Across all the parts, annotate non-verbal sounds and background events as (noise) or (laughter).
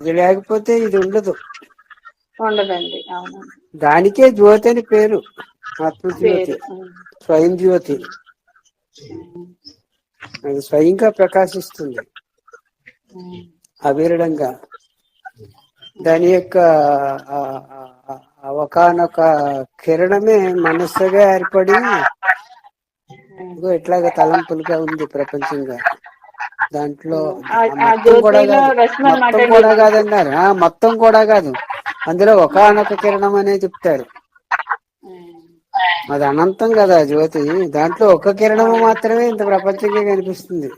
ఇది లేకపోతే ఇది ఉండదు ఉండదండి అవును దానికే జ్యోతి అని పేరు ఆత్మజ్యోతి. స్వయం జ్యోతి. అది స్వయంగా ప్రకాశిస్తుంది ఉమ్. అవిరడంగా దాని యొక్క ఒకనొక కిరణమే మనస్సుగా ఏర్పడి ఇట్లాగా తలంపులుగా ఉంది ప్రపంచంగా దాంట్లో మొత్తం కూడా. కాదన్నారు. మొత్తం కూడా కాదు. అందులో ఒకనొక కిరణం అనే చెప్తారు. అది అనంతం కదా జ్యోతి. దాంట్లో ఒక కిరణము మాత్రమే ఇంత ప్రపంచంగా కనిపిస్తుంది.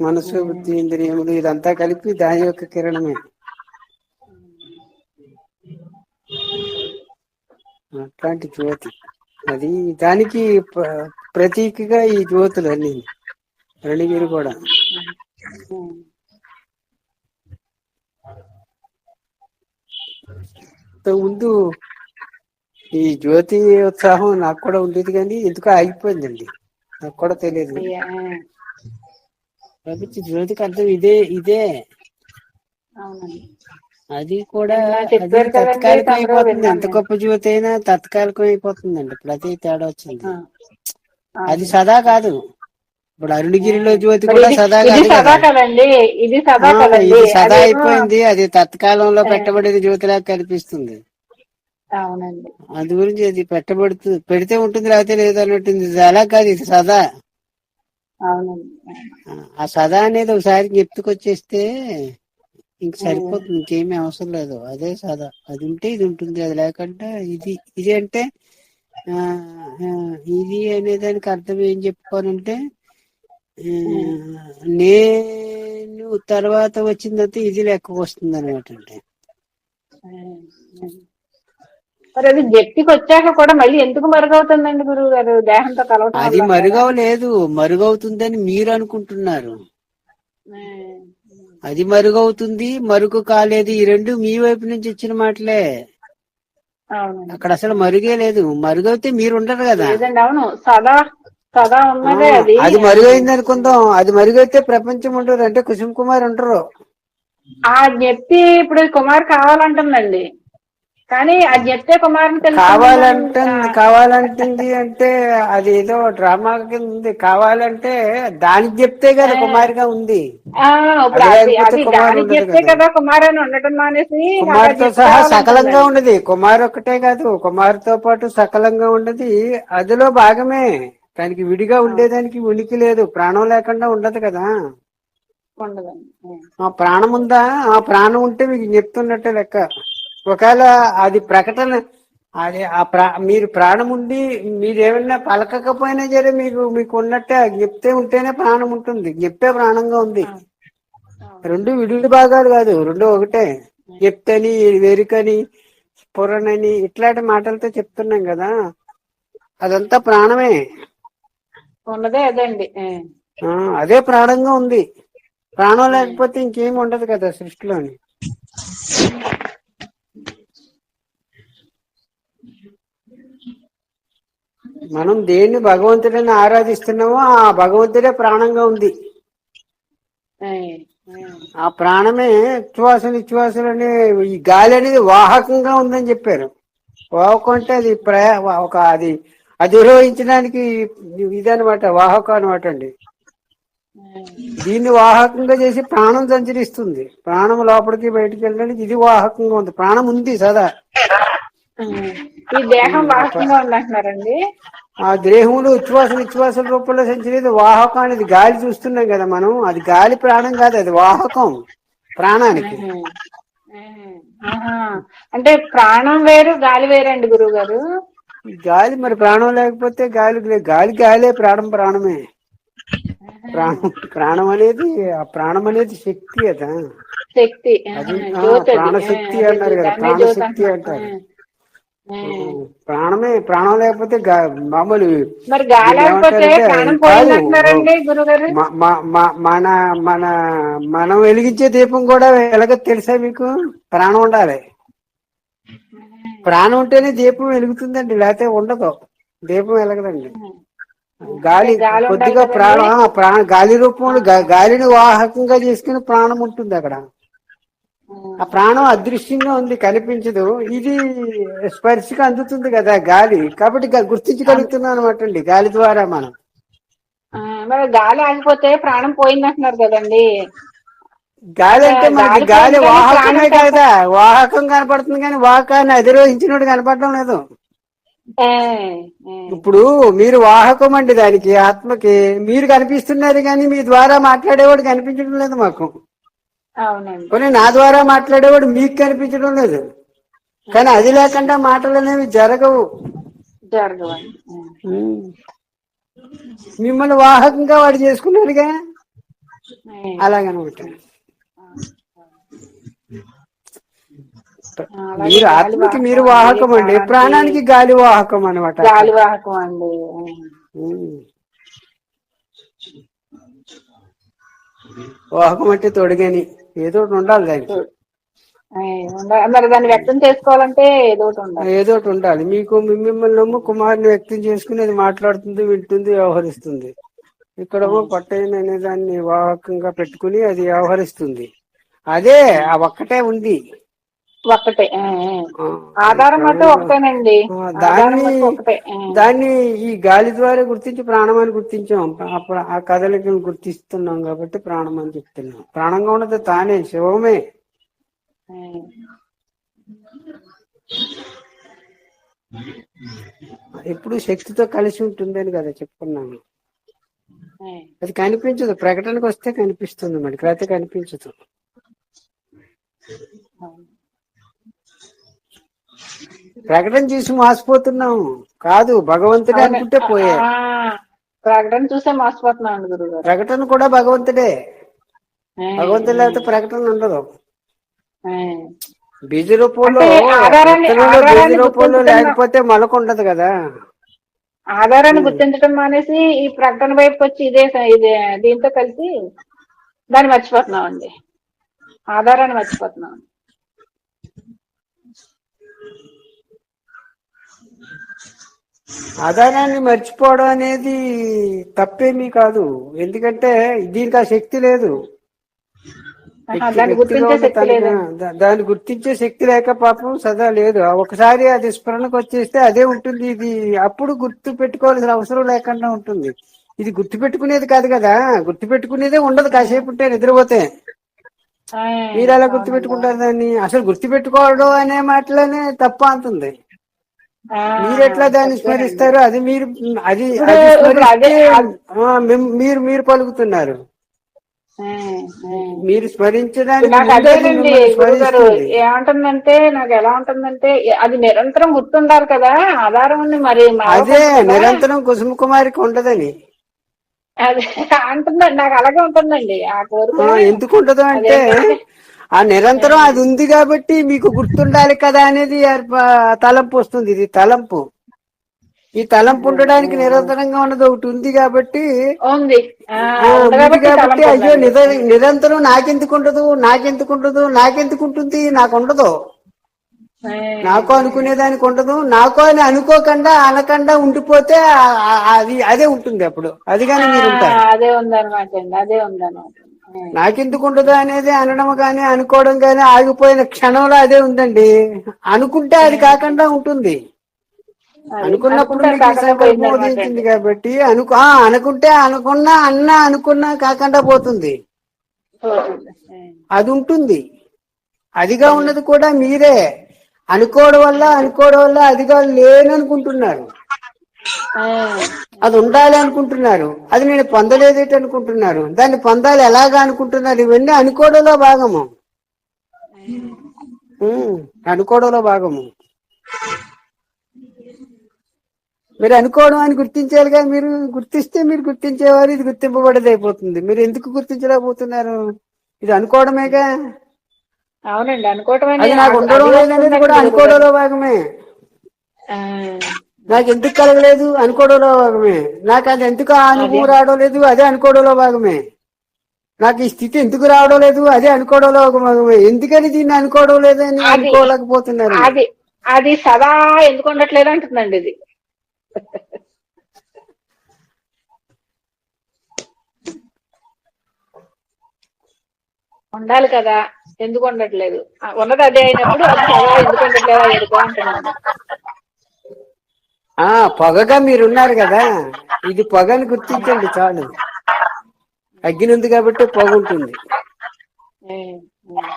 మనసు బుద్ధి ఇంద్రియములు ఇదంతా కలిపి దాని యొక్క కిరణమే. అట్లాంటి జ్యోతి. అది దానికి ప్ర- ప్రతీకగా ఈ జ్యోతులు అన్ని అణిగిరి కూడా. ఉమ్. ఇంతకు ముందు ఈ జ్యోతి ఉత్సాహం నాకు కూడా ఉండేది కానీ ఎందుకో ఆగిపోయిందండి. నాకు కూడా తెలియదు. కాబట్టి జ్యోతికి అర్థం ఇదే ఇదే. అది కూడా తత్కాలికం అయిపోతుంది. ఎంత. గొప్ప జ్యోతి అయినా తత్కాలికం అయిపోతుందండి. అదే తేడా వచ్చింది. అది సదా కాదు. ఇప్పుడు అరుణగిరిలో జ్యోతి కూడా సదా ఇది సదా కదా. కదండి ఇది సదా ఆ, కదండి ఇది సదా అదేమో- అయిపోయింది. అది తత్కాలంలో పెట్టబడిన జ్యోతిలాగా కనిపిస్తుంది. అవునండి. అందు గురించి అది పెట్టబడుతూ పెడితే ఉంటుంది లేకపోతే లేదు అన్నట్టుంది. అలా కాదు ఇది సదా. ఆ, సదా అనేది ఒకసారి జ్ఞప్తికొచ్చేస్తే ఇంక సరిపోతుంది. ఇంకేమీ అవసరం లేదు. అదే సదా. అది ఉంటే ఇది ఉంటుంది. అది లేకుంటే ఇది ఇది అంటే ఇది అనే దానికి అర్థం ఏం చెప్పుకోనంటే నేను తర్వాత వచ్చిందంటే ఇది లెక్కకు వస్తుంది అనమాట అంటే మరి అది వ్యక్తికి వచ్చాక కూడా మళ్ళీ ఎందుకు మరుగవుతుందండి గురువు గారు దేహంతో కలవటం అది మరుగవలేదు. మరుగవుతుందని మీరు అనుకుంటున్నారు. అది మరుగవుతుంది మరుగు కాలేదు. ఈ రెండు మీ వైపు నుంచి ఇచ్చిన మాటలే. అక్కడ అసలు మరుగే లేదు. మరుగైతే మీరు ఉండరు కదా. అవును. సదా ఉన్నదే అది. అది మరుగైంది అనుకుందాం అది మరుగైతే ప్రపంచం ఉండదు. అంటే కుసుమ్ కుమార్ ఉంటారు ఆ జ్ఞప్తి ఇప్పుడు కుమార్ కావాలంటుందండి. కానీ ఆ జ్ఞప్తే కుమార్ని కావాలంటే తెలుసుకుంటుందండి. కావాలంటుంది అంటే అది ఏదో డ్రామా కింద ఉంది. కావాలంటే దానికి చెప్తే కదా కుమారిగా ఉంది. కుమార్ ఉండదు చెప్తే కదా. కదా కుమార్ ఉండటం మానేసి కుమార్తో సహా. సకలంగా ఉన్నది కుమార్ ఒక్కటే కాదు. కుమార్తో పాటు సకలంగా ఉన్నది అదిలో భాగమే. దానికి విడిగా ఉండేదానికి ఉనికి లేదు. ప్రాణం లేకుండా ఉండదు కదా. ఆ ప్రాణం ఉందా? ఆ ప్రాణం ఉంటే మీకు చెప్తున్నట్టే లెక్క. ఒకవేళ అది ప్రకటన అది ఆ ప్రా మీరు ప్రాణం ఉండి మీరు ఏమన్నా పలకకపోయినా సరే మీకు మీకు ఉన్నట్టే చెప్తే ఉంటేనే ప్రాణం ఉంటుంది. చెప్తే ప్రాణంగా ఉంది. రెండు విడివిడి భాగాలు కాదు. రెండు ఒకటే. చెప్తని వెరుకని పురనని ఇట్లాంటి మాటలతో చెప్తున్నాం కదా. అదంతా ప్రాణమే. ఉన్నదే అదండి. అదే ప్రాణంగా ఉంది. ప్రాణం లేకపోతే ఇంకేం ఉండదు కదా సృష్టిలోని. మనం దేన్ని భగవంతుడిని ఆరాధిస్తున్నామో ఆ భగవంతుడే ప్రాణంగా ఉంది. ఆ ప్రాణమే ఉచ్ఛ్వాస నిశ్వాసలు అనే ఈ గాలి అనేది వాహకంగా ఉందని చెప్పారు. వాహకం అంటే అది ప్రయా ఒక అది అధిరోహించడానికి ఇదనమాట వాహకం అనమాట అండి. దీన్ని వాహకంగా చేసి ప్రాణం సంచరిస్తుంది. ప్రాణం లోపలికి బయటికి వెళ్ళడానికి ఇది వాహకంగా ఉంది. ప్రాణం ఉంది సదా. ఈ దేహం వాహకంగా ఉందంటున్నారండి. ఆ దేహంలో ఉచ్ఛ్వాస నిశ్వాసల రూపంలో సంచలేదు వాహకం అనేది గాలి చూస్తున్నాం కదా మనం. అది గాలి ప్రాణం కాదు అది వాహకం ప్రాణానికి. అంటే ప్రాణం వేరు గాలి వేరండి గురువు గారు గాలి మరి ప్రాణం లేకపోతే గాలి గాలి గాలే ప్రాణం ప్రాణమే ప్రాణం ప్రాణం అనేది ఆ ప్రాణం అనేది శక్తి అదా శక్తి. ప్రాణశక్తి అన్నారు కదా ప్రాణశక్తి. అంటారు. ప్రాణమే ప్రాణం లేకపోతే మామూలు మన మన మనం వెలిగించే దీపం కూడా వెలగదు తెలుసా మీకు ప్రాణం ఉండాలి ప్రాణం ఉంటేనే దీపం వెలుగుతుందండి లేకపోతే ఉండదు. దీపం వెలగదండి. గాలి కొద్దిగా? ప్రాణం ప్రాణ గాలి రూపంలో గాలిని వాహకంగా చేసుకుని ప్రాణం ఉంటుంది అక్కడ. ఆ ప్రాణం అదృశ్యంగా ఉంది కనిపించదు. ఇది స్పర్శకి అందుతుంది కదా గాలి. కాబట్టి గుర్తించగలుగుతున్నాం అనమాట అండి గాలి ద్వారా మనం. మరి గాలి ఆగిపోతే ప్రాణం పోయిందంటున్నారు కదండి. గాలి అంటే మనకి గాలి వాహకమే కదా. వాహకం కనపడుతుంది కానీ వాహకాన్ని అధిరోహించినోడు కనపడడం లేదు. ఇప్పుడు మీరు వాహకం అండి దానికి ఆత్మకి. మీరు కనిపిస్తున్నారు కానీ మీ ద్వారా మాట్లాడేవాడు కనిపించడం లేదు మాకు. కొన్ని నా ద్వారా మాట్లాడేవాడు మీకు కనిపించడం లేదు. కానీ అది లేకుండా మాటలు అనేవి జరగవు. మిమ్మల్ని వాహకంగా వాడు చేసుకున్నాడుగా. ఏ. అలాగనమాట అలాగే మీరు ఆత్మకి మీరు వాహకం అండి ప్రాణానికి గాలి వాహకం అనమాట గాలి వాహకం అండి. వాహకం అంటే తొడిగని ఏదో ఉండాలి దానికి. మరి దాన్ని వ్యక్తం చేసుకోవాలంటే ఏదో ఉండాలి. ఏదో ఉండాలి. మీకు మిమ్మల్ని నమ్ము కుమారుని వ్యక్తం చేసుకుని అది మాట్లాడుతుంది వింటుంది వ్యవహరిస్తుంది. ఇక్కడేమో పట్టైన అనే దాన్ని వాహకంగా పెట్టుకుని అది వ్యవహరిస్తుంది. అదే ఆ ఒక్కటే ఉంది. ఆ, ఆధారం మాత్రం ఒకటేనండి దాన్ని ఒకటే. దాన్ని ఈ గాలి ద్వారా గుర్తించి ప్రాణం అని గుర్తించాం. ఆ కదలికను గుర్తిస్తున్నాం కాబట్టి ప్రాణం అని చెప్తున్నాం. ప్రాణంగా ఉన్నది తానే శివమే. ఎప్పుడు శక్తితో కలిసి ఉంటుందని కదా చెప్పుకున్నాను. అది కనిపించదు. ప్రకటనకు వస్తే కనిపిస్తుంది మరి. లేకపోతే కనిపించదు. ప్రకటన చూసి మోసపోతున్నాము కాదు భగవంతుడే అనుకుంటే పోయే. ప్రకటన చూసే మోసపోతున్నాం అండి గురువు గారు. ప్రకటన కూడా భగవంతుడే. భగవంతుడు లేకపోతే ప్రకటన ఉండదు. బీజ రూపంలో బీజ రూపంలో లేకపోతే మొలక ఉండదు కదా. ఆధారాన్ని గుర్తించడం మానేసి ఈ ప్రకటన వైపు వచ్చి ఇదే ఇదే దీంతో కలిసి దాన్ని మర్చిపోతున్నాం అండి. ఆధారాన్ని మర్చిపోతున్నాం. ఆధారాన్ని మర్చిపోవడం అనేది తప్పేమీ కాదు. ఎందుకంటే దీనికి ఆ శక్తి లేదు. దాన్ని గుర్తించే శక్తి లేక పాపం సదా లేదు. ఒకసారి అది స్మరణకు వచ్చేస్తే అదే ఉంటుంది. ఇది అప్పుడు గుర్తు పెట్టుకోవాల్సిన అవసరం లేకుండా ఉంటుంది. ఇది గుర్తు పెట్టుకునేది కాదు కదా. గుర్తు పెట్టుకునేదే ఉండదు. కాసేపు ఉంటే నిద్రపోతే. మీరు ఎలా గుర్తు పెట్టుకుంటారు దాన్ని? అసలు గుర్తు పెట్టుకోవడం అనే మాటలోనే తప్ప అంటుంది మీరు ఎట్లా దాన్ని స్మరిస్తారు అది మీరు అది మీరు మీరు పలుకుతున్నారు. మీరు స్మరించడానికి ఏమంటుందంటే నాకు ఎలా ఉంటుందంటే అది నిరంతరం గుర్తుండాలి కదా ఆధారం ఉంది మరి అదే. నిరంతరం కుసుమ కుమారికి ఉండదని. అదే అంటుందండి నాకు అలాగే ఉంటుందండి ఆ కోరిక ఎందుకు ఉండదు అంటే ఆ నిరంతరం అది ఉంది కాబట్టి మీకు గుర్తుండాలి కదా అనేది తలంపు వస్తుంది. ఇది తలంపు. ఈ తలంపు ఉండడానికి నిరంతరంగా ఉన్నది ఒకటి ఉంది కాబట్టి కాబట్టి అయ్యో నిరంతరం నాకెందుకు ఉండదు నాకెందుకు ఉండదు నాకెందుకు ఉంటుంది నాకు ఉండదు. నాకు అనుకునేదానికి ఉండదు నాకు అని అనుకోకుండా అనకుండా ఉండిపోతే అది అదే ఉంటుంది అప్పుడు. అది కానీ మీరు ఉంటారు. అదే ఉందన్నమాట అదే ఉందన్నమాట. నాకెందుకు ఉండదు అనేది అనడం కానీ అనుకోవడం కానీ ఆగిపోయిన క్షణంలో అదే ఉందండి. అనుకుంటే అది కాకుండా ఉంటుంది. అనుకున్నప్పుడు. కాబట్టి. అనుకు అనుకుంటే అనుకున్నా అన్నా అనుకున్నా కాకుండా పోతుంది. పోతుంది. అది ఉంటుంది. అదిగా ఉన్నది కూడా మీరే. అనుకోవడం వల్ల అనుకోవడం వల్ల అదిగా లేననుకుంటున్నారు. అది ఉండాలి అనుకుంటున్నారు. అది నేను పొందలేదేటి అనుకుంటున్నారు. దాన్ని పొందాలి ఎలాగా అనుకుంటున్నారు? ఇవన్నీ అనుకోవడంలో భాగము. అనుకోవడంలో భాగము. మీరు అనుకోవడం అని గుర్తించాలిగా మీరు. గుర్తిస్తే మీరు గుర్తించేవారు ఇది గుర్తింపబడేది అయిపోతుంది. మీరు ఎందుకు గుర్తించలేకపోతున్నారు? ఇది అనుకోవడమేగా? అవునండి అనుకోవటం అది నాకు ఉండడం లేదనేది కూడా అనుకోవడంలో భాగమే. నాకు ఎందుకు కలగలేదు అనుకోవడంలో భాగమే. నాకు అది ఎందుకు అనుభవం రావడం లేదు? అదే అనుకోవడంలో భాగమే. నాకు ఈ స్థితి ఎందుకు రావడం లేదు? అదే అనుకోవడంలో భాగమే. ఎందుకని దీన్ని అనుకోవడం లేదని అనుకోలేకపోతున్నారు? అది. అది సదా ఎందుకు ఉండట్లేదు అంటుందండి ఇది. ఉండాలి కదా. ఎందుకు ఉండట్లేదు? ఉన్నది అదే అయినప్పుడు అది సగం ఎందుకు ఉండట్లేదు ఎరుక అంటున్నాను. ఆ పొగగా మీరున్నారు కదా. ఇది పొగని గుర్తించండి చాలు. అగ్ని ఉంది కాబట్టి పొగ ఉంటుంది.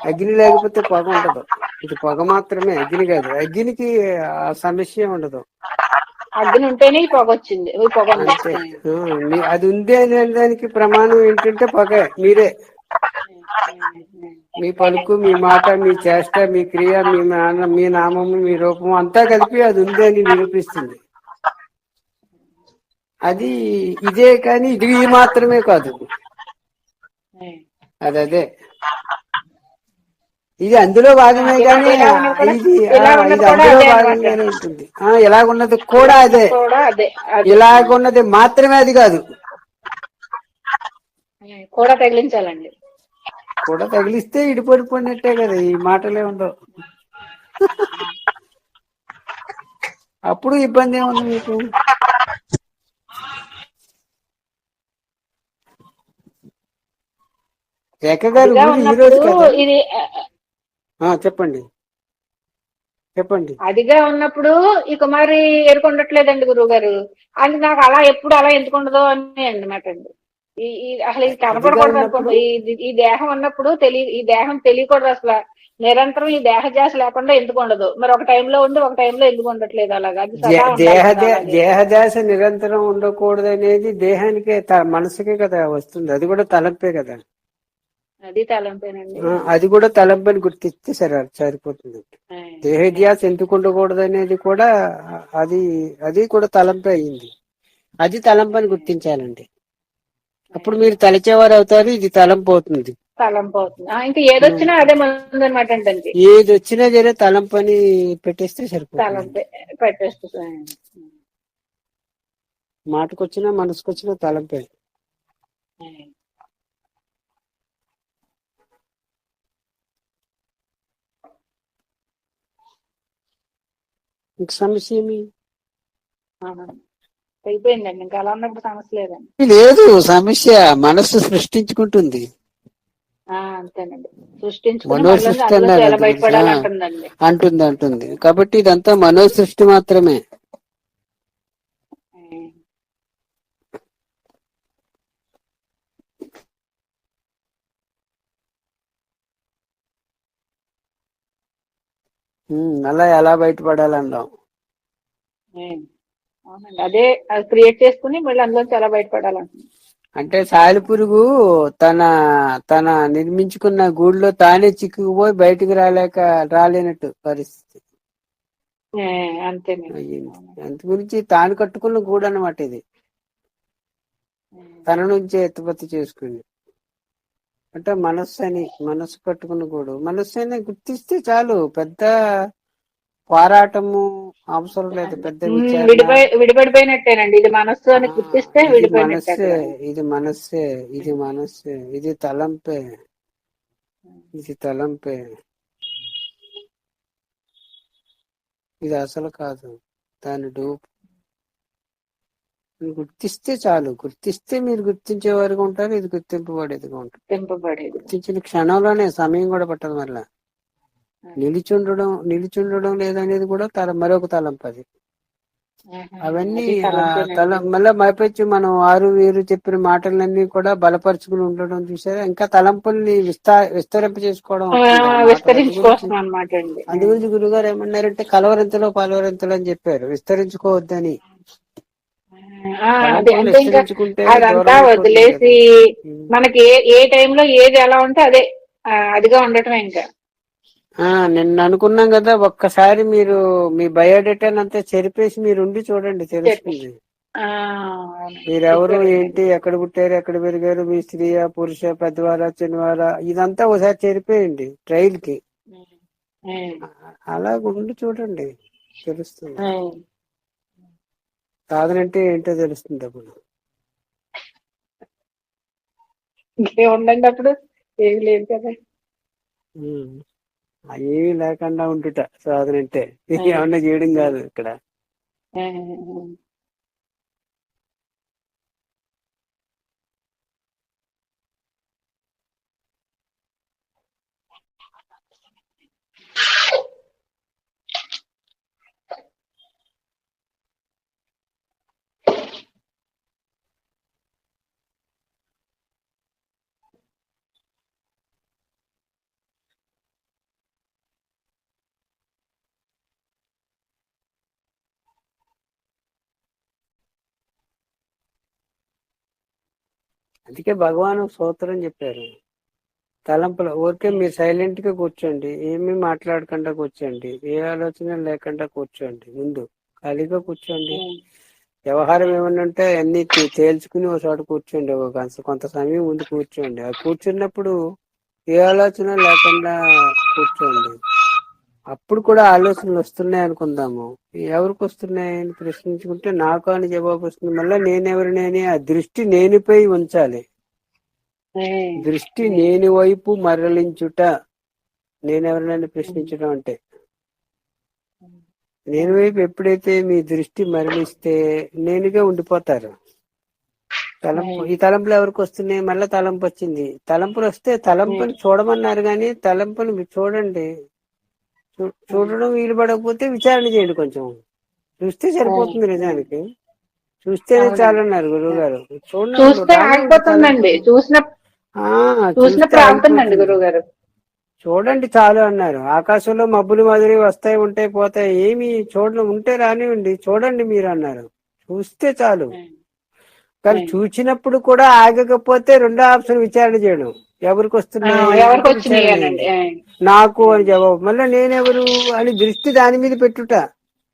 అగ్ని లేకపోతే పొగ ఉండదు. ఇది పొగ మాత్రమే అగ్ని కాదు. అగ్నికి ఆ సమస్య ఉండదు. అగ్ని ఉంటేనే పొగ వచ్చింది. పొగ అది ఉంది అనే దానికి ప్రమాణం ఏంటంటే పొగ మీరే. మీ పలుకు మీ మాట మీ చేష్ట మీ క్రియ మీ మీ నామము మీ రూపము అంతా కలిపి అది ఉంది అని నిరూపిస్తుంది. అది ఇదే కానీ ఇది మాత్రమే కాదు. అది అదే. ఇది అందులో భాగమే కానీ ఇది ఇది అందులో అదే భాగంగానే ఉంటుంది. ఆ ఇలాగున్నది కూడా అదే. ఇలాగున్నది మాత్రమే అది కాదు. కూడా తగిలించాలండి. కూడా తగిలిస్తే ఇడిపడిపోయినట్టే కదా ఈ మాటలే ఉండవు అప్పుడు ఇబ్బంది ఏముంది మీకు? రేఖ గారు ఇది చెప్పండి. చెప్పండి. అదిగా ఉన్నప్పుడు ఈ కుమారి ఎరుకుండట్లేదండి గురువు గారు అది నాకు అలా ఎప్పుడు అలా ఎందుకు ఉండదు అని అన్నమాట అండి. అసలు ఇది కనపడకూడదు? అనుకోండి. ఈ- దేహం ఉన్నప్పుడు తెలియ ఈ దేహం తెలియకూడదు అసలు. నిరంతరం ఈ దేహ జాస లేకుండా ఎందుకు ఉండదు. మరి ఒక టైంలో ఉండి ఒక టైంలో ఎందుకు ఉండట్లేదు అలాగా? అది సదా దే- ఉండాలి దేహ కదా దే- అలాగే. దేహదాస నిరంతరం ఉండకూడదు అనేది దేహానికే త- మనసుకే కదా వస్తుంది. అది కూడా తలంపే కదా. అది తలంపేనండి. అది కూడా తలంపని గుర్తిస్తే సరే సరిపోతుంది. దేహధ్యాస ఎందుకు ఉండకూడదు అనేది కూడా అది అది కూడా తలంపే అయింది. అది తలంపని గుర్తించాలండి అప్పుడు మీరు తలచేవారు అవుతారు ఇది తలంపు అవుతుంది తలంపు అవుతుంది ఆ, ఇంకా ఏదొచ్చినా అదే ముందు అనమాట అండి ఏది వచ్చినా సరే తలంపని పెట్టేస్తే సరిపోతుంది. తలంపే పెట్టేస్తుంది మాటకొచ్చినా మనసుకొచ్చినా తలంపే. ఇంక సమస్య ఏమి అవునండి. అయిపోయిందండి ఇంకా అలా ఉన్నప్పుడు సమస్య లేదండి లేదు సమస్య మనస్సు సృష్టించుకుంటుంది. ఆ, అంతేనండి. సృష్టించుకుని మనో మనలోంచి సృష్టి అందులోంచి అన్నారు ఎలా అది బయటపడాలి తెలుసా? అంటుందండి. అంటుంది అంటుంది. కాబట్టి ఇదంతా మనో సృష్టి మాత్రమే. అలా ఎలా బయటపడాలన్నాం ఉమ్. అవునండి. అదే క్రియేట్ చేసుకుని మళ్ళీ అందులోంచి ఎలా బయటపడాలంటున్నాం. అంటే సాలి పురుగు తన తన నిర్మించుకున్న గూడులో తానే చిక్కుకుపోయి బయటికి రాలేక రాలేనట్టు పరిస్థితి. అందు గురించి తాను కట్టుకున్న గూడు అన్నమాట ఇది తన నుంచే ఎత్తుపత్తి చేసుకుంది. అంటే మనస్సు అని మనస్సు కట్టుకున్న గూడు. మనస్సు అని గుర్తిస్తే చాలు. పెద్ద పోరాటము అవసరం లేదు. పెద్ద విడిపడిపోయినట్టేనండి. ఇది మనస్సు అని గుర్తిస్తే మనస్సే. ఇది మనస్సే ఇది మనస్సే. ఇది తలంపే. ఇది తలంపే. ఇది అసలు కాదు. దాని డూపు గుర్తిస్తే చాలు. గుర్తిస్తే మీరు గుర్తించే వరకు ఉంటారు ఇది గుర్తింపబడేదిగా ఉంటుంది. గుర్తించిన క్షణంలోనే సమయం కూడా పట్టదు మళ్ళా. నిలిచుండడం నిలిచుండడం లేదనేది కూడా తల మరొక తలంపు అది ఆహా, అవన్నీ. తల మళ్ళీ మైపచ్చి మనం ఆరు వీరు చెప్పిన మాటలన్నీ కూడా బలపరుచుకుని ఉండడం చూసారా? ఇంకా తలంపుల్ని విస్తా విస్తరింప చేసుకోవడం అందు గురించి గురుగారు ఏమన్నారంటే కలవరింతలో పలవరింతలు అని చెప్పారు. విస్తరించుకోవద్దని ఆ, అదే తలంపులు అంటే ఇంకా విస్తరించుకుంటే అదంతా వదిలేసి. మనకి ఏ ఏ టైంలో ఏది ఎలా ఉంటే అదే అదిగా ఉండటమే ఇంకా. ఆ నిన్న అనుకున్నాం కదా ఒక్కసారి మీరు మీ బయోడేటా అంతా చెరిపేసి మీరు ఉండి చూడండి తెలుస్తుంది. మీరెవరు. ఏంటి ఎక్కడ పుట్టారు ఎక్కడ పెరిగారు మీ స్త్రీయా పురుష పెద్దవారా చిన్నవారా ఇదంతా ఒకసారి చెరిపేయండి ట్రైల్కి అలా ఉండి చూడండి తెలుస్తుంది. ఉమ్. సాధనంటే ఏంటో తెలుస్తుంది అప్పుడు. ఇంకేముందండి అప్పుడు? ఏమి లేదు కదా. ఏమీ లేకుండా ఉంటుట సాధన అంటే ఏమన్నా చేయడం కాదు ఇక్కడ. అందుకే భగవాన్ సూత్రం చెప్పారు. తలంపుల ఊరికే మీరు సైలెంట్గా కూర్చోండి ఏమీ మాట్లాడకుండా కూర్చోండి ఏ ఆలోచన లేకుండా కూర్చోండి ముందు ఖాళీగా కూర్చోండి. వ్యవహారం ఏమన్నా ఉంటే అన్ని తేల్చుకుని ఒక చోట కూర్చోండి ఒక కొంత- కొంత సమయం ముందు కూర్చోండి. ఆ కూర్చున్నప్పుడు ఏ ఆలోచన లేకుండా కూర్చోండి. అప్పుడు కూడా ఆలోచనలు వస్తున్నాయి అనుకుందాము. ఎవరికి వస్తున్నాయి అని ప్రశ్నించుకుంటే నాకు అని జవాబు వస్తుంది. మళ్ళీ నేనెవరిని అని ఆ దృష్టి నేనుపై ఉంచాలి. దృష్టి నేను వైపు మరలించుట నేనెవరినైనా ప్రశ్నించడం అంటే నేను వైపు ఎప్పుడైతే మీ దృష్టి మరలిస్తే నేనుగా ఉండిపోతారు. తలంపు ఈ తలంపులు ఎవరికి వస్తున్నాయి? మళ్ళీ తలంపు వచ్చింది. తలంపులు వస్తే తలంపుని చూడమన్నారు కానీ తలంపుని మీరు చూడండి. చూడడం వీలు పడకపోతే విచారణ చేయండి కొంచెం. చూస్తే సరిపోతుంది నిజానికి. చూస్తేనే చాలన్నారు గురువు గారు చూడండి చాలు అన్నారు. ఆకాశంలో మబ్బులు మాదిరి వస్తాయి ఉంటాయి పోతాయి. ఏమి చూడడం ఉంటే రానివ్వండి. చూడండి మీరు అన్నారు. చూస్తే చాలు. కానీ చూసినప్పుడు కూడా ఆగకపోతే రెండో ఆప్షన్ విచారణ చేయడం. ఎవరికి వస్తున్నాయి నాకు అని జవాబు. మళ్ళీ నేనెవరు అని దృష్టి దాని మీద పెట్టుట.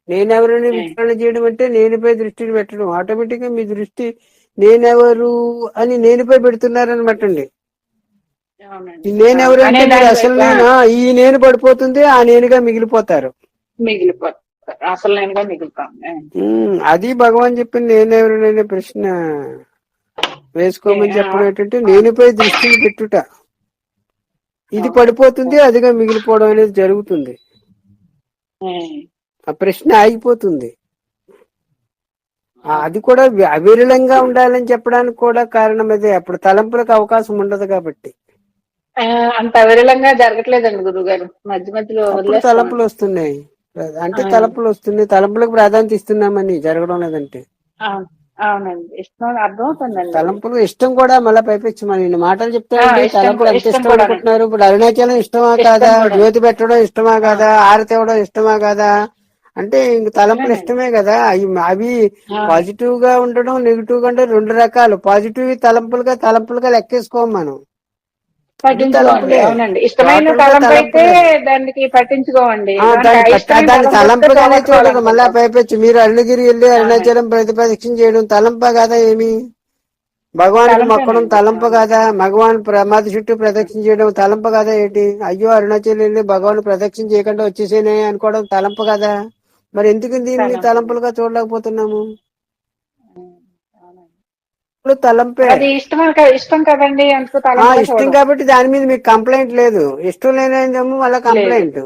నేనెవరని విచారణ చేయడం అంటే నేనుపై దృష్టిని పెట్టడం. ఆటోమేటిక్గా మీ దృష్టి నేనెవరు అని నేనుపై పెడుతున్నారనమాట అండి. నేనెవరు అంటే అసలు నేను? ఈ నేను పడిపోతుంది ఆ నేనుగా మిగిలిపోతారు. మిగిలిపోతారు అసలు నేనుగా అది భగవాన్ చెప్పిన నేనెవరు అనే ప్రశ్న వేసుకోమని చెప్పడం ఏంటంటే నేనుపై దృష్టిని పెట్టుట. ఇది పడిపోతుంది అదిగా మిగిలిపోవడం అనేది జరుగుతుంది. ఆ ప్రశ్న ఆగిపోతుంది. అది కూడా అవిరళంగా ఉండాలని చెప్పడానికి కూడా కారణం అదే. అప్పుడు తలంపులకు అవకాశం ఉండదు కాబట్టి. అంత అవిరళంగా జరగట్లేదండి గురువు గారు మధ్య మధ్యలో తలంపులు వస్తున్నాయి. అంటే. తలంపులు వస్తున్నాయి. తలంపులకు ప్రాధాన్యత ఇస్తున్నామని జరగడం లేదంటే. అవునండి. ఇష్టం అర్థమవుతుందండి. తలంపులు ఇష్టం కూడా మళ్ళీ మన ఇన్ని మాటలు చెప్తే ఆ, ఇష్టం తలంపులు ఎంత ఇష్టం. అనుకుంటున్నారు? ఇప్పుడు అరుణాచలం ఇష్టమా ఇష్టం కాదా. జ్యోతి పెట్టడం ఇష్టమా కాదా? ఆరతి ఇవ్వడం ఇష్టమా కాదా? అంటే ఇంక తలంపులు. ఇష్టమే కదా. అవి అవి. పాజిటివ్గా ఉండడం నెగిటివ్గా అంటే రెండు రకాలు. పాజిటివ్ తలంపులుగా తలంపులుగా లెక్కేసుకోం మనం. పట్టించుకోండి. అవునండి ఇష్టమైన తలంపు అయితే. దానికి పట్టించుకోండి తలంపుగానే చూడదు. మళ్ళా పైపెచ్చి మీరు అరుణగిరి వెళ్ళి అరుణాచలం ప్రతిపదక్షిణ చేయడం తలంప కదా ఏమి తలంపేనండి. మొక్కడం తలంప కదా భగవాన్ ప్రమాద చుట్టూ ప్రదక్షిణ చేయడం తలంప కదా ఏంటి అయ్యో అరుణాచలం వెళ్ళి భగవాన్ ప్రదక్షిణ చేయకుండా వచ్చేసేనే అనుకోవడం తలంప కదా మరి ఎందుకు దీన్ని తలంప. తలంపులుగా చూడలేకపోతున్నాము. ఇప్పుడు తలంపే. అది ఇష్టం ఇష్టం కదండి అందుకు ఆ తలంపు ఇష్టం కాబట్టి దాని మీద మీకు కంప్లైంట్ లేదు. ఇష్టం లేనేమో మళ్ళీ కంప్లైంట్.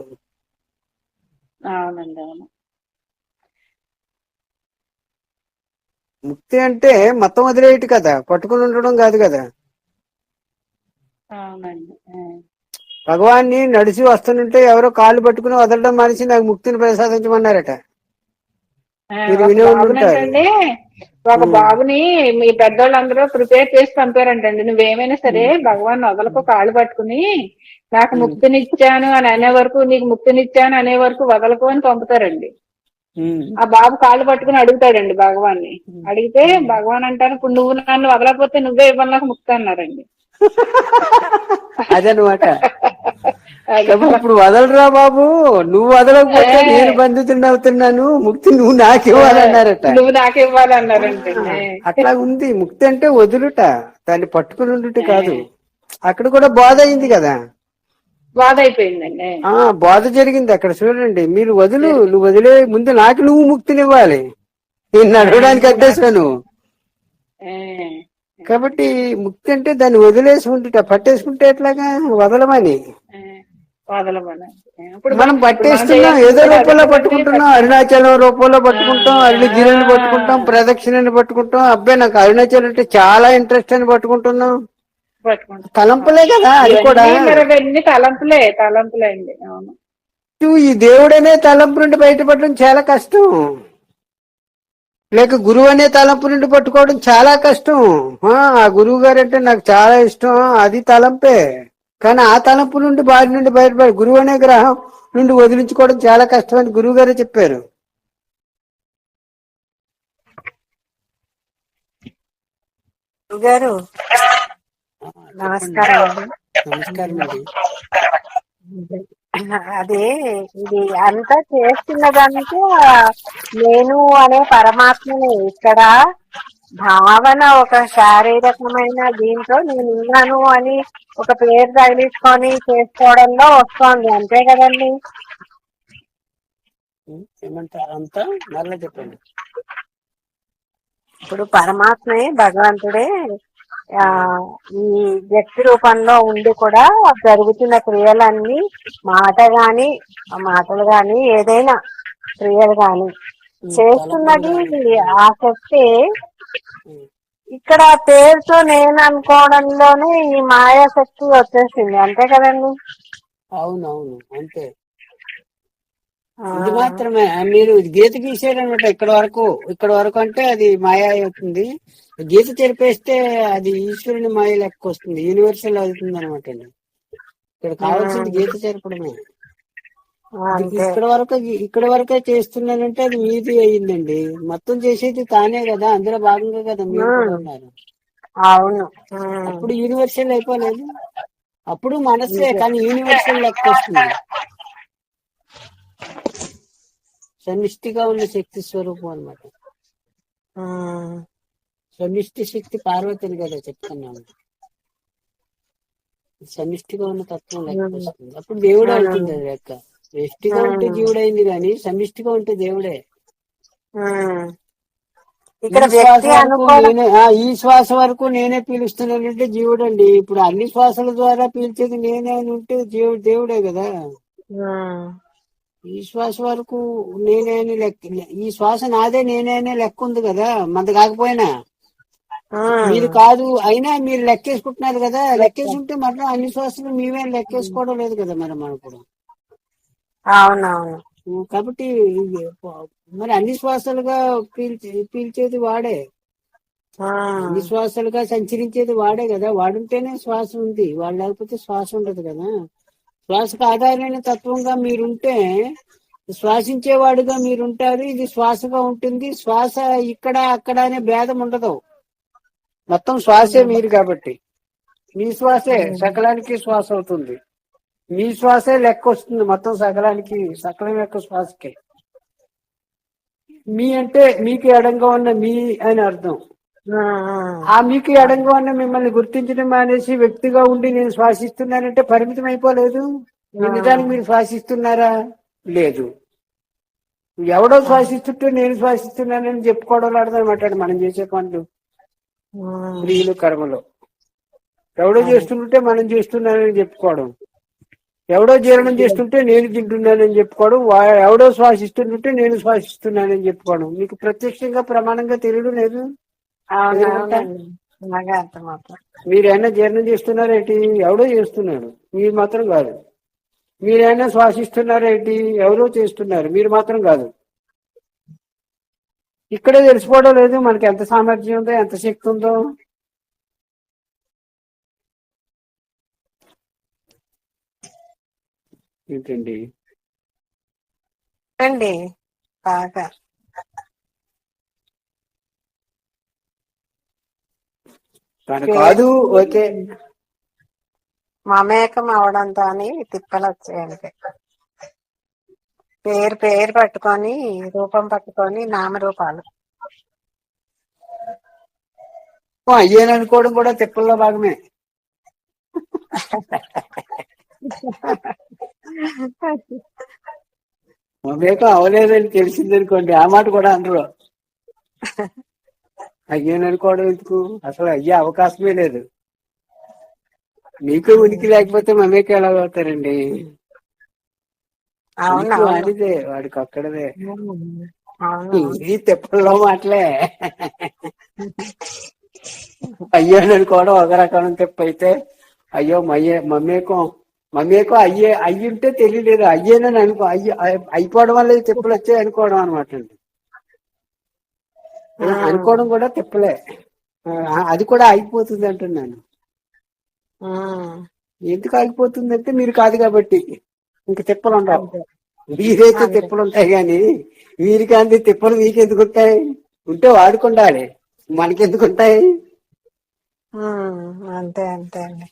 అవునండి అవును. ముక్తి అంటే మొత్తం వదిలేయటి కదా పట్టుకుని ఉండడం కాదు కదా. అవునండి. భగవాన్ని నడిచి వస్తుంటే ఎవరో కాళ్ళు పట్టుకుని వదలడం మానేసి నాకు ముక్తిని ప్రసాదించమన్నారట. మీరు ఒక వినే బాబుని ఉంటారు. ఒక. బాబుని మీ పెద్దోళ్ళందరూ ప్రిపేర్ చేసి పంపారంటండి. నువ్వేమైనా సరే భగవాన్ వదలకు కాళ్ళు పట్టుకుని నాకు ముక్తినిచ్చాను అని అనే వరకు నీకు ముక్తినిచ్చాను అనే వరకు వదలకు అని పంపుతారండి. ఆ బాబు కాళ్ళు పట్టుకుని అడుగుతాడండి భగవాన్ని. అడిగితే భగవాన్ అంటారు ఇప్పుడు నువ్వు నన్ను వదలకపోతే నువ్వే ఇవ్వాలి నాకు ముక్తి అన్నారండి. అదనమాట. అది (laughs) ఇప్పుడు వదలరా బాబు? నువ్వు వదలకపోతే. నేను బంధితుడిని అవుతున్నాను ముక్తి నువ్వు నాకు ఇవ్వాలన్నారట. నువ్వు నాకు ఇవ్వాలి అన్నారండి అట్లా ఉంది. ముక్తి అంటే వదులుట. దాన్ని పట్టుకుని ఉండుట కాదు. అక్కడ కూడా బోధ అయింది కదా. బాధ అయిపోయిందండి. ఆ బోధ జరిగింది అక్కడ చూడండి. మీరు వదులు నువ్వు వదిలే ముందు నాకు నువ్వు ముక్తినివ్వాలి నేను నడవడానికి అడ్డేశాను. ఏ, కాబట్టి ముక్తి అంటే దాన్ని వదిలేసుకుంటుట పట్టేసుకుంటే ఎట్లాగా? వదలమని. మనం పట్టేస్తున్నాం ఏదో రూపంలో పట్టుకుంటున్నాం అరుణాచలం రూపంలో పట్టుకుంటాం అరుణగిరిని పట్టుకుంటాం ప్రదక్షిణని పట్టుకుంటాం అబ్బాయి నాకు అరుణాచలం అంటే చాలా ఇంట్రెస్ట్ అని పట్టుకుంటున్నాం. పట్టుకుంటాం తలంపులే కదా అది కూడా. తలంపులే తలంపులే అండి. అవును. ఈ దేవుడనే తలంపు నుండి బయటపడడం చాలా కష్టం. లేక గురువు అనే తలంపు నుండి పట్టుకోవడం చాలా కష్టం. ఆ ఆ గురువు గారు అంటే నాకు చాలా ఇష్టం. అది తలంపే. కానీ ఆ తలంపు నుండి బారి నుండి బయటపడి గురువు అనే గ్రహం నుండి వదిలించుకోవడం చాలా కష్టం అని గురువు గారే చెప్పారు. గారు నమస్కారం అండి. నమస్కారం అండి. అదే ఇది అంతా చేస్తున్నదంతా నేను అనే పరమాత్మనే ఇక్కడ భావన ఒక శారీరకమైన దీంట్లో నేను ఉన్నాను అని ఒక పేరు తగిలించుకొని చేసుకోవడంలో వస్తోంది. అంతే కదండి? ఏమంటారు అంతా మరలా చెప్పండి. ఇప్పుడు పరమాత్మే భగవంతుడే ఈ వ్యక్తి రూపంలో ఉండి కూడా జరుగుతున్న క్రియలన్నీ మాట గాని మాటలు గాని ఏదైనా క్రియలు గాని చేస్తున్నది ఆ శక్తి ఇక్కడ పేరుతో నేను అనుకోవడంలోనే ఈ మాయా శక్తి వచ్చేసింది. అంతే కదండి? అవును అవును అంతే ఇది మాత్రమే. మీరు గీత గీసారనమాట ఇక్కడ వరకు. ఇక్కడ వరకు అంటే అది మాయా అవుతుంది. గీత చెరిపేస్తే అది ఈశ్వరుని మాయ లెక్క వస్తుంది యూనివర్సల్ అవుతుంది అనమాట అండి ఇక్కడ కావాల్సింది గీత చెరపడమే అంతే ఇక్కడ వరకు ఇక్కడ వరకే చేస్తున్నానంటే అది మీది అయ్యిందండి. మొత్తం చేసేది తానే కదా అందులో భాగంగా కదా మీరు ఉన్నారు. అవును. అప్పుడు యూనివర్సల్ అయిపోలేదు. అప్పుడు మనసే కానీ యూనివర్సల్ లెక్క వస్తుంది. సమిష్టిగా ఉన్న శక్తి స్వరూపం అన్నమాట. ఉమ్, సమిష్టి శక్తి పార్వతిని కదా చెప్తున్నాను సమిష్టిగా ఉన్న తత్వం లెక్క వస్తుంది. అప్పుడు దేవుడు అది లెక్క. వ్యష్టిగా ఉంటే జీవుడు అయింది కానీ సమిష్టిగా ఉంటే దేవుడే. ఇక్కడ ఈ శ్వాస వరకు నేనే పీలుస్తున్నానంటే జీవుడండి. ఇప్పుడు అన్ని శ్వాసల ద్వారా పీల్చేది నేనే అని ఉంటే జీవుడు దేవుడే కదా. ఈ శ్వాస వరకు నేనే అని లెక్క ఈ శ్వాస నాదే నేనే అనే లెక్క ఉంది కదా మంది కాకపోయినా. మీరు కాదు అయినా మీరు లెక్కేసుకుంటున్నారు కదా. లెక్కేసుకుంటే మళ్ళీ అన్ని శ్వాసలు మీవే లెక్కేసుకోవడం లేదు కదా మరి మనం ఇప్పుడు అవునవును. కాబట్టి మరి అన్ని శ్వాసలుగా పీల్చే పీల్చేది వాడే. అన్ని శ్వాసలుగా సంచరించేది వాడే కదా. వాడుంటేనే శ్వాస ఉంది. వాడు లేకపోతే శ్వాస ఉండదు కదా. శ్వాసకు ఆధారమైన తత్వంగా మీరుంటే శ్వాసించేవాడుగా మీరుంటారు. ఇది శ్వాసగా ఉంటుంది. శ్వాస ఇక్కడ అక్కడ అనే భేదం ఉండదు. మొత్తం శ్వాసే మీరు కాబట్టి. మీ శ్వాసే సకలానికి శ్వాస అవుతుంది మీ శ్వాసే లెక్క వస్తుంది మొత్తం సకలానికి సకలం యొక్క శ్వాసకే. మీ అంటే మీకు ఎడంగా ఉన్న మీ అని అర్థం. ఆ మీకు ఎడంగా ఉన్న మిమ్మల్ని గుర్తించడం మానేసి వ్యక్తిగా ఉండి నేను శ్వాసిస్తున్నానంటే పరిమితం అయిపోలేదు? మీ నిజానికి మీరు శ్వాసిస్తున్నారా? లేదు. ఎవడో శ్వాసిస్తుంటే నేను శ్వాసిస్తున్నానని చెప్పుకోవడం అర్థం మనం చేసే పనులు. క్రియలు కర్మలు. ఎవడో చేస్తుంటే మనం చేస్తున్నానని చెప్పుకోవడం. ఎవడో జీర్ణం చేస్తుంటే నేను తింటున్నానని చెప్పుకోవడం ఎవడో శ్వాసిస్తుంటే నేను శ్వాసిస్తున్నానని చెప్పుకోవడం మీకు ప్రత్యక్షంగా ప్రమాణంగా తెలియడం లేదు? మీరైనా జీర్ణం చేస్తున్నారేంటి? ఎవడో చేస్తున్నాడు. మీరు మాత్రం కాదు. మీరైనా శ్వాసిస్తున్నారేంటి? ఎవరో చేస్తున్నారు. మీరు మాత్రం కాదు. ఇక్కడే తెలిసిపోవడం లేదు. మనకి ఎంత సామర్థ్యం ఉందో ఎంత శక్తి ఉందో. ఏంటండి? అండి బాగా. తను కాదు ఓకే. మమేకం అవడంతో తిప్పలు వచ్చాయండి. పేరు పేరు పట్టుకొని రూపం పట్టుకొని నామరూపాలు. అయ్యేననుకోవడం కూడా తిప్పల్లో భాగమే. (laughs) మమేకం అవలేదని తెలిసిందనుకోండి ఆ మాట కూడా అందరూ అయ్యాననుకోవడం ఎందుకు? అసలు అయ్యే అవకాశమే లేదు. మీకు ఉనికి లేకపోతే మమేకం ఎలా అవుతారండి? వాడిదే వాడికి ఒక్కడదే. అవును ఇది తిప్పల్లో మాటలే. అయ్యాను అనుకోవడం ఒక రకం తిప్ప అయితే అయ్యో మయ్యే మమ్మేకం మమ్మేకం అయ్యే అయ్యుంటే తెలియలేదు. అయ్యేనని అనుకో అయ్యి అయి- అయిపోవడం వల్ల తిప్పలు వచ్చాయి అనుకోవడం అనమాట అండి. అనుకోవడం కూడా తిప్పలే. అది కూడా అయిపోతుంది అంటున్నాను. ఎందుకు ఆగిపోతుందంటే మీరు కాదు కాబట్టి. ఇంక తిప్పలు ఉండవు. మీరైతే. తిప్పలు ఉంటాయి కానీ వీరికి అంది తిప్పలు మీకు ఎందుకు ఉంటాయి? ఉంటే వాడుకుండాలి. మనకెందుకు ఉంటాయి? అంతే అంతే అండి.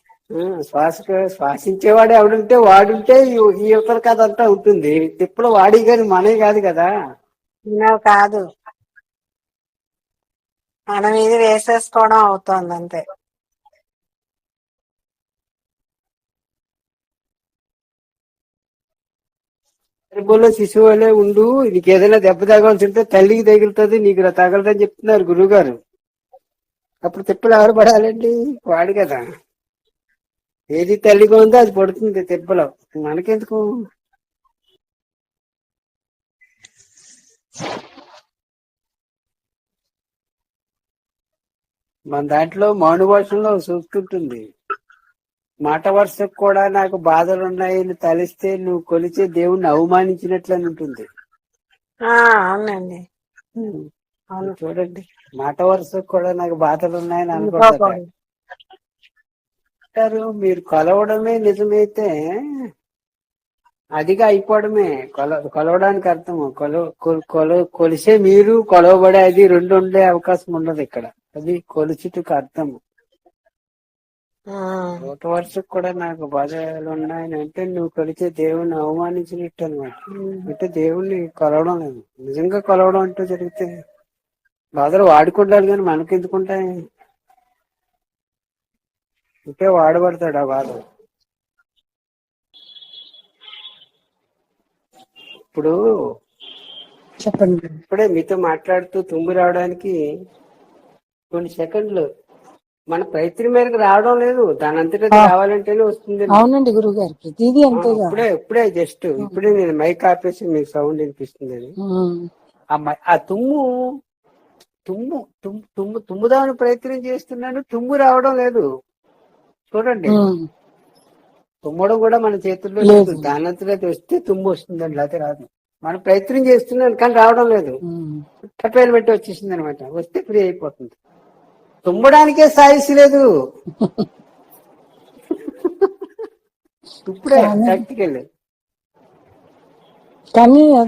శ్వాస శ్వాసించేవాడు ఎవడుంటే వాడుంటే ఈ- ఈ యువతల కథ అంతా ఉంటుంది. తిప్పులు వాడి కానీ మనే కాదు కదా. కాదు. మనం ఇది వేసేసుకోవడం అవుతోంది అంతే. గర్భంలో శిశువు వలె ఉండు. నీకు ఏదైనా దెబ్బ తగవాల్సి ఉంటే తల్లికి తగులుతుంది నీకు తగలదని చెప్తున్నారు గురువు గారు అప్పుడు తిప్పలు ఎవరు పడాలండి? వాడు కదా. ఏది తల్లిగా ఉందో అది పడుతుంది తిప్పలో మనకెందుకు? మన దాంట్లో మౌన భాషలో చూస్తుంటుంది మాట వరుసకు కూడా నాకు బాధలు ఉన్నాయని తలిస్తే నువ్వు కొలిచే దేవుణ్ణి అవమానించినట్లు అని ఉంటుంది. ఆ, అవునండి. అవును. చూడండి మాట వరుసకు కూడా నాకు బాధలు ఉన్నాయని అనుకోకూడదు. అంటారు మీరు కొలవడమే నిజమైతే అదిగా అయిపోవడమే. కొల కొలవడానికి అర్థము కొల కొల- కొల కొలిసే మీరు కొలవబడే అది రెండు ఉండే అవకాశం ఉండదు ఇక్కడ. అది కొలిచుటకు అర్థము ఒక వరుసకు కూడా నాకు బాధలు ఉన్నాయని అంటే నువ్వు కొలిచే దేవుణ్ణి అవమానించినట్టు అనమాట అంటే దేవుణ్ణి కొలవడం లేదు. నిజంగా కొలవడం అంటూ జరిగితే బాధలు వాడుకుంటారు కానీ మనకెందుకు ఉంటాయి ఇంకే వాడబడతాడు ఆ బాధ. ఇప్పుడు చెప్పండి. ఇప్పుడే మీతో మాట్లాడుతూ తుమ్ము రావడానికి కొన్ని సెకండ్లు. మన ప్రయత్నం మేరకు రావడం లేదు. దాని అంతటా రావాలంటేనే వస్తుంది. అవునండి గురువు గారు ప్రతిదీ ఇప్పుడే ఇప్పుడే జస్ట్ ఇప్పుడే నేను మైక్ ఆపేసి మీకు సౌండ్ వినిపిస్తుంది అని ఆ. తుమ్ము తుమ్ము తుమ్ము తుమ్ము తుమ్ముదామని ప్రయత్నం చేస్తున్నాను. తుమ్ము రావడం లేదు. చూడండి. తుమ్మడం కూడా మన చేతుల్లో లేదు. లేదు. దానంతలో అది వస్తే తుమ్ము వస్తుందండి లేకపోతే రాదు. మనం ప్రయత్నం చేస్తున్నాను కానీ రావడం లేదు. టపేలు పెట్టి వచ్చేసింది అనమాట వస్తే ఫ్రీ అయిపోతుంది. తుమ్మడానికే సాయిస్ లేదు. ఇప్పుడే ప్రాక్టికల్.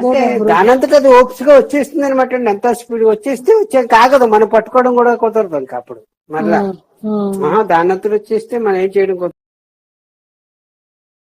అదే దానంతట అది ఓపికగా వచ్చేస్తుంది అనమాట అండి. ఎంత స్పీడ్ వచ్చేస్తే వచ్చే కాగదు మనం పట్టుకోవడం కూడా కుదరదు ఇంకా అప్పుడు. మళ్ళా. మహా దానంతట వచ్చేస్తే మనం ఏం చేయడం